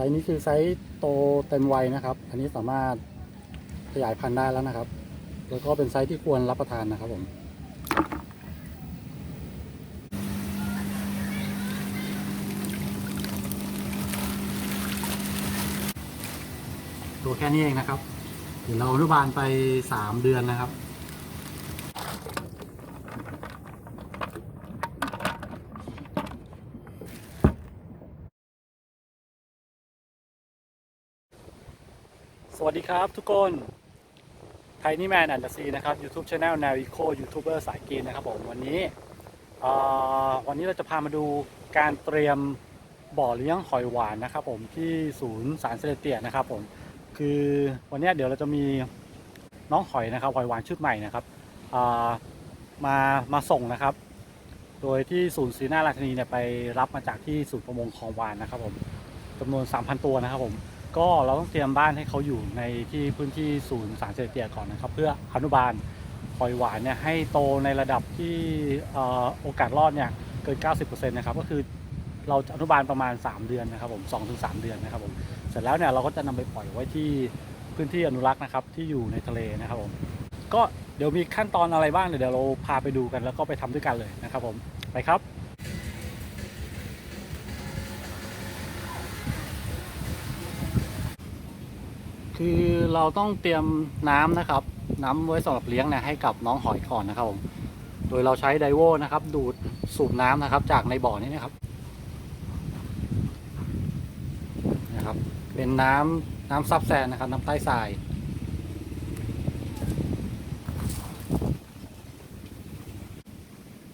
ซส์นี้คือไซส์โตเต็มวัยนะครับ อันนี้สามารถขยายพันธุ์ได้แล้วนะครับ แล้วก็เป็นไซส์ที่ควรรับประทานนะครับผมตัวแค่นี้เองนะครับ เดี๋ยวเราอนุบาลไป 3 เดือนนะครับ สวัสดีครับทุกคนไทนี่แมนแอนด์ซีนะครับ YouTube Channel แนวอีโคยูทูบเบอร์สายกินนะครับผมวันนี้วันนี้เราจะพามาดูการเตรียมบ่อเลี้ยงหอยหวานนะครับผมที่ศูนย์สารเสด็จเตี่ยนะครับผมคือวันนี้เดี๋ยวเราจะมีน้องหอยนะครับหอยหวานชุดใหม่นะครับมามาส่งนะครับ โดยที่ศูนย์ศรีนาราชนีเนี่ยไปรับมาจากที่ศูนย์ประมงคลองวานนะครับผมจำนวน 3,000 ตัวนะครับผม ก็เราต้องเตรียมบ้านให้เขาอยู่ในที่พื้นที่ศูนย์สารเสพติดก่อนนะครับ เพื่ออนุบาลหอยหวานเนี่ยให้โตในระดับที่โอกาสรอดเนี่ยเกิน 90%นะครับก็คือเราจะอนุบาลประมาณ 3 เดือนนะครับผม2-3 เดือนนะครับผมเสร็จแล้วเนี่ยเราก็จะนำไปปล่อยไว้ที่พื้นที่อนุรักษ์นะครับที่อยู่ในทะเลนะครับผมก็เดี๋ยวมีขั้นตอนอะไรบ้างเดี๋ยวเราพาไปดูกันแล้วก็ไปทำด้วยกันเลยนะครับผมไปครับ คือเราต้องเตรียมน้ำนะครับ น้ำไว้สำหรับเลี้ยงเนี่ยให้กับน้องหอยก่อนนะครับผมโดยเราใช้ไดโวนะครับ ดูดสูบน้ำนะครับ จากในบ่อนี้นะครับนะครับ เป็นน้ำน้ำซับแซนนะครับ น้ำใต้ทราย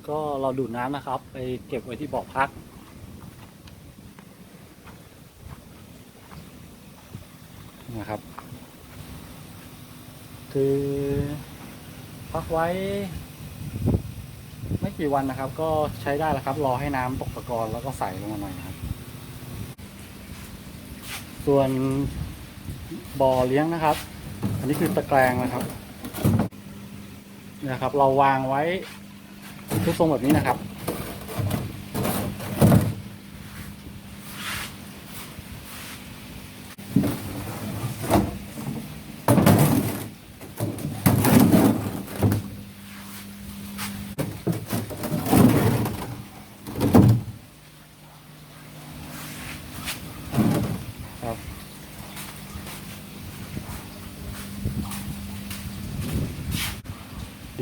ก็เราดูดน้ำนะครับ ไปเก็บไว้ที่บ่อพัก นะครับ คือพักไว้ไม่กี่วันนะครับ ก็ใช้ได้แล้วครับ รอให้น้ำตกตะกอนแล้วก็ใส่ลงมาหน่อยครับ ส่วนบ่อเลี้ยงนะครับ อันนี้คือตะแกรงนะครับนะครับ เราวางไว้ทุกทรงแบบนี้นะครับ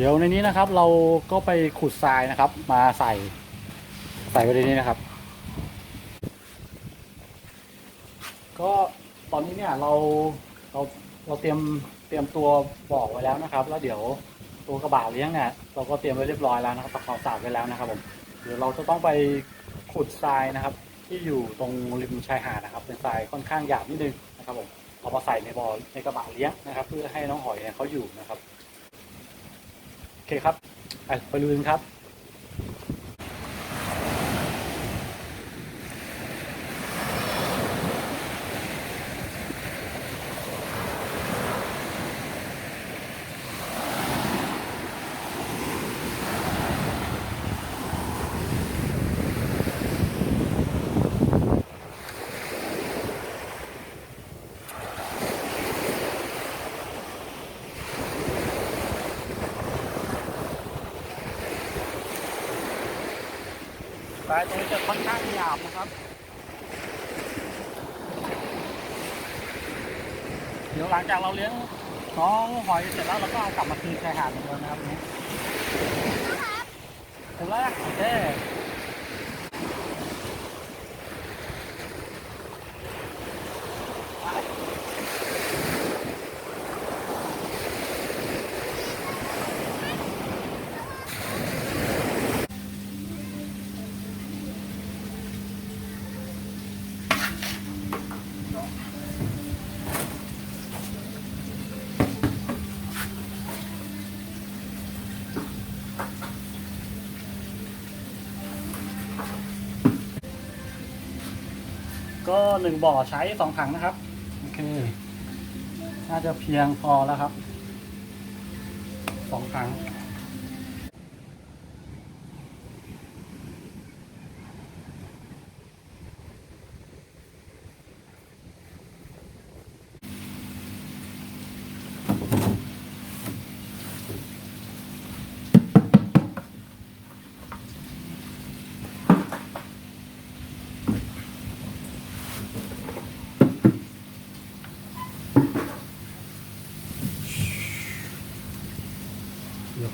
ดี๋ยวในนี้นะครับ เราก็ไปขุดทรายนะครับ มาใส่ใส่ไว้ในนี้นะครับ ก็ตอนนี้เนี่ยเราเราเราเตรียมเตรียมตัวบอกไว้แล้วนะครับ แล้วเดี๋ยวตัวกระบะเลี้ยงเนี่ยเราก็เตรียมไว้เรียบร้อยแล้วนะครับตะขอสาบไว้แล้วนะครับผมเดี๋ยวเราจะต้องไปขุดทรายนะครับ ที่อยู่ตรงริมชายหาดนะครับ เป็นทรายค่อนข้างหยาบนิดนึงนะครับผมเอามาใส่ในบ่อในกระบะเลี้ยงนะครับ เพื่อให้น้องหอยเนี่ยเขาอยู่นะครับ โอเคครับไปไปดูกันครับายตรงนี้จะค่อนข้างหยาบนะครับ เดี๋ยวหลังจากเราเลี้ยงน้องหอยเสร็จแล้วเราก็เอากลับมาคืนชายหาดเหมือนเดิมนะครับนี้ถึงแล้วโอเค ก็หนึ่งบ่อใช้สองถังนะครับโอเค น่าจะเพียงพอแล้วครับสองถัง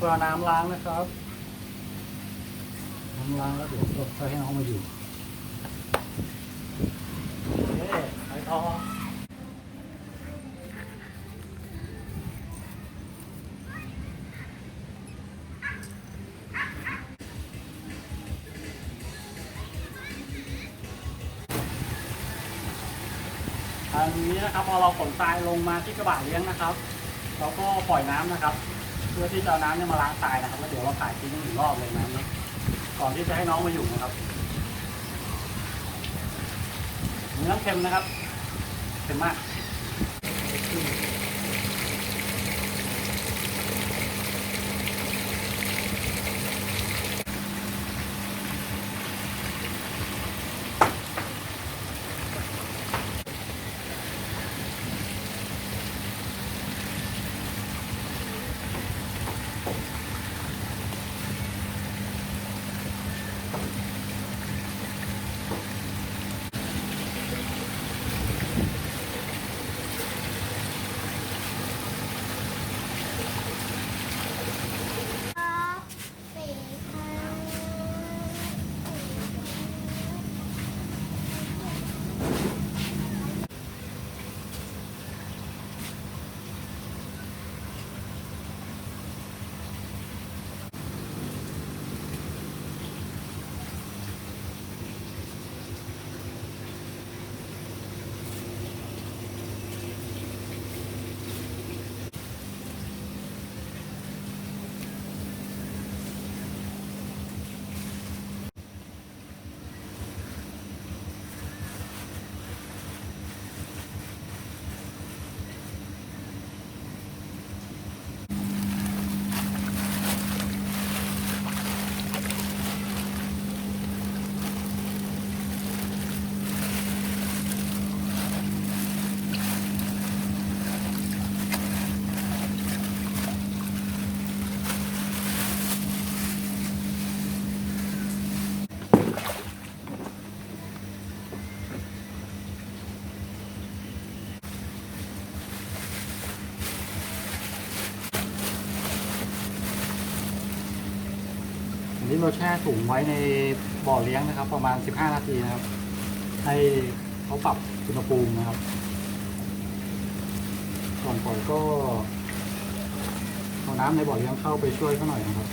พื่อน้ำล้างนะครับน้ำล้างแล้วเดี๋ยวก็ค่อยให้น้องมาอยู่โอเคไปต่ออันนี้นะครับพอเราขนทรายลงมาที่กระบะเลี้ยงนะครับ เราก็ปล่อยน้ำนะครับ เพื่อที่จะเอาน้ำเนี่ยมาล้างทรายนะครับแล้วเดี๋ยวเราถ่ายทิ้งอีกรอบเลยน้ำนี้ก่อนที่จะให้น้องมาอยู่นะครับเนื้อเค็มนะครับเค็มมาก เราแช่ถุงไว้ในบ่อเลี้ยงนะครับ ประมาณ 15 นาทีนะครับ ให้เขาปรับอุณหภูมินะครับก่อนปล่อยก็เอาน้ำในบ่อเลี้ยงเข้าไปช่วยเขาหน่อยนะครับ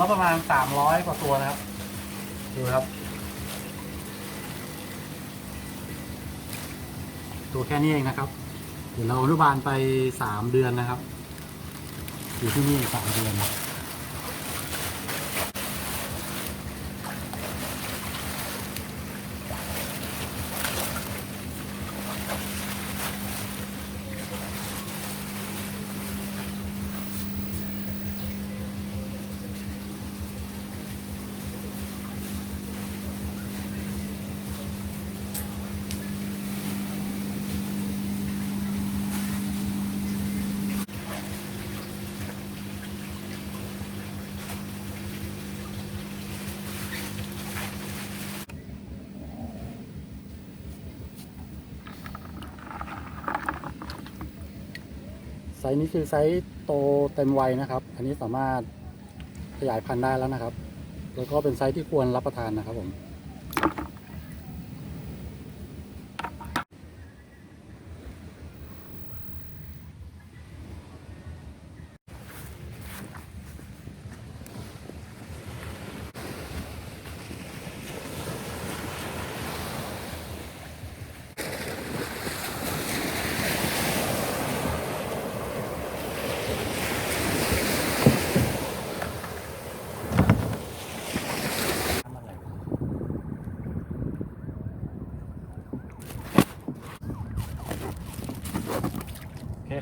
ละประมาณ300กว่าตัวนะครับ ดูครับ ตัวแค่นี้เองนะครับ เดี๋ยวเราอนุบาลไป3เดือนนะครับ อยู่ที่นี่3เดือน ซส์นี้คือไซส์โตเต็มวัยนะครับ อันนี้สามารถขยายพันธุ์ได้แล้วนะครับ แล้วก็เป็นไซส์ที่ควรรับประทานนะครับผม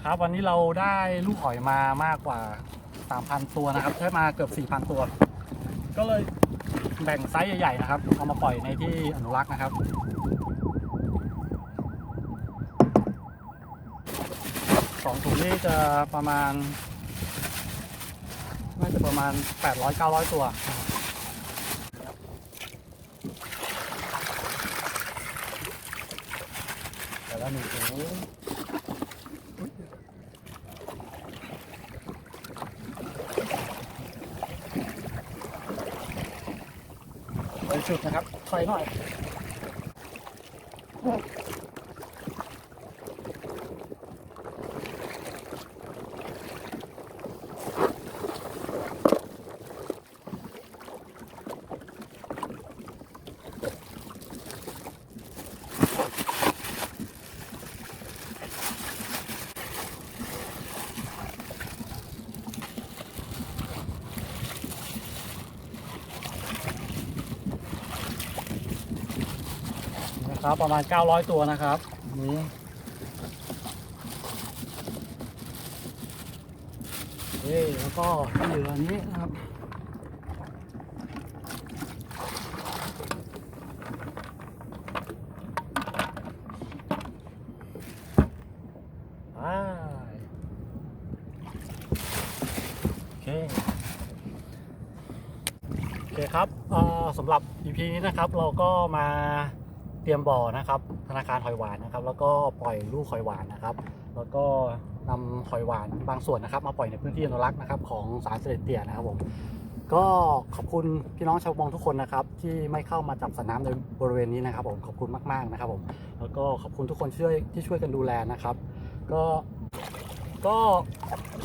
นะครับ วันนี้เราได้ลูกหอยมามากกว่า 3,000 ตัวนะครับใช้มาเกือบ 4,000 ตัว ก็เลยแบ่งไซส์ใหญ่ๆนะครับเอามาปล่อยในที่อนุรักษ์นะครับสองถุงนี่จะประมาณน่าจะประมาณ 800-900 ตัวแต่ละหนึ่งถุง สุดนะครับถอยหน่อย นะครับ ประมาณ 900 ตัวนะครับนี้เอ้แล้วก็ที่เหลือนี้นะครับโอเคครับสำหรับ EP นี้นะครับ เราก็มา เตรียมบ่อนะครับ ธนาคารหอยหวานนะครับ แล้วก็ปล่อยลูกหอยหวานนะครับ แล้วก็นำหอยหวานบางส่วนนะครับ มาปล่อยในพื้นที่อนุรักษ์นะครับของสารเสด็จเตี่ยนะครับผมก็ขอบคุณพี่น้องชาวประมงทุกคนนะครับ ที่ไม่เข้ามาจับสัตว์น้ำในบริเวณนี้นะครับผมขอบคุณมากๆนะครับผมแล้วก็ขอบคุณทุกคนช่วยที่ช่วยกันดูแลนะครับ ก็ก็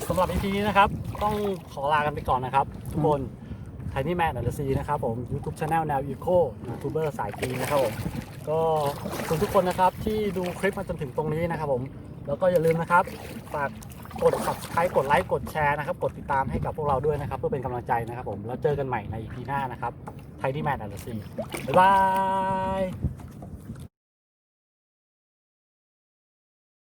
สำหรับ EP นี้นะครับ ต้องขอลากันไปก่อนนะครับ ทุกคน ไทนี่แมนอันดร์ซีนะครับผม YouTube Channel แนวอีโคยูทูบเบอร์สายกีนะครับผมก็ขอบคุณทุกคนนะครับที่ดูคลิปมาจนถึงตรงนี้นะครับผมแล้วก็อย่าลืมนะครับฝากกด subscribe กดไลค์กดแชร์นะครับ กดติดตามให้กับพวกเราด้วยนะครับ เพื่อเป็นกำลังใจนะครับผม แล้วเจอกันใหม่ใน EP หน้านะครับไทนี่แมนอันดร์ซีบ๊ายบาย